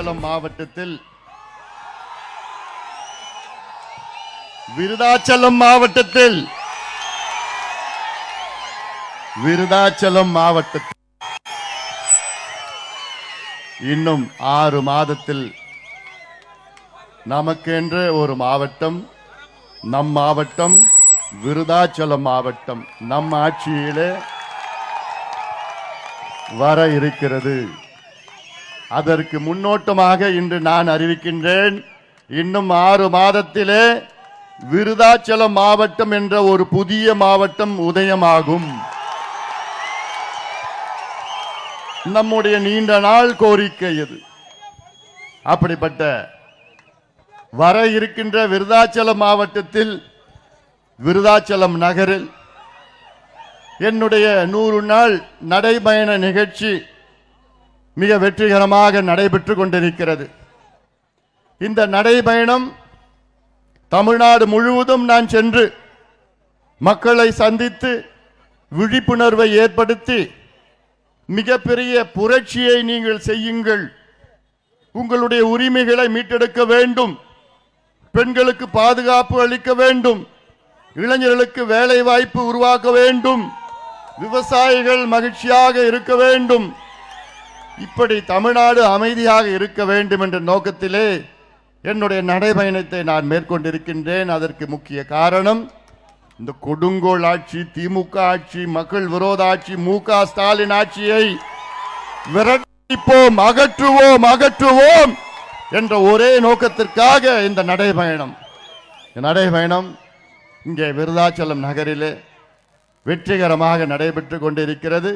விருதாச்சலம் மாவட்டத்தில் விருதாச்சலம் மாவட்டத்தில் விருதாச்சலம் மாவட்டத்தில் இன்னும் ஆறு மாதத்தில் நமக்கென்று ஒரு மாவட்டம் நம் மாவட்டம் விருதாச்சலம் மாவட்டம் நம் ஆட்சியிலே வர இருக்கிறது. அதற்கு முன்னோட்டமாக இன்று நான் அறிவிக்கின்றேன். இன்னும் ஆறு மாதத்திலே விருதாச்சலம் மாவட்டம் என்ற ஒரு புதிய மாவட்டம் உதயமாகும். நம்முடைய நீண்ட நாள் கோரிக்கை இது அப்படிப்பட்ட வர இருக்கின்ற விருதாச்சலம் மாவட்டத்தில் விருதாச்சலம் நகரில் என்னுடைய நூறு நாள் நடைபயண நிகழ்ச்சி மிக வெற்றிகரமாக நடைபெற்று கொண்டிருக்கிறது. இந்த நடைபயணம் தமிழ்நாடு முழுவதும் நான் சென்று மக்களை சந்தித்து விழிப்புணர்வை ஏற்படுத்தி மிகப்பெரிய புரட்சியை நீங்கள் செய்யுங்கள். உங்களுடைய உரிமைகளை மீட்டெடுக்க வேண்டும். பெண்களுக்கு பாதுகாப்பு அளிக்க வேண்டும். இளைஞர்களுக்கு வேலை வாய்ப்பு உருவாக்க வேண்டும். விவசாயிகள் மகிழ்ச்சியாக இருக்க வேண்டும். இப்படி தமிழ்நாடு அமைதியாக இருக்க வேண்டும் என்ற நோக்கத்திலே என்னுடைய நடைபயணத்தை நான் மேற்கொண்டிருக்கின்றேன். அதற்கு முக்கிய காரணம் இந்த கொடுங்கோல் ஆட்சி திமுக ஆட்சி மக்கள் விரோத ஆட்சி மு க ஸ்டாலின் ஆட்சியை விரட்டிப்போம் அகற்றுவோம் அகற்றுவோம் என்ற ஒரே நோக்கத்திற்காக இந்த நடைபயணம். நடைபயணம் இங்கே விருதாச்சலம் நகரிலே வெற்றிகரமாக நடைபெற்று கொண்டிருக்கிறது.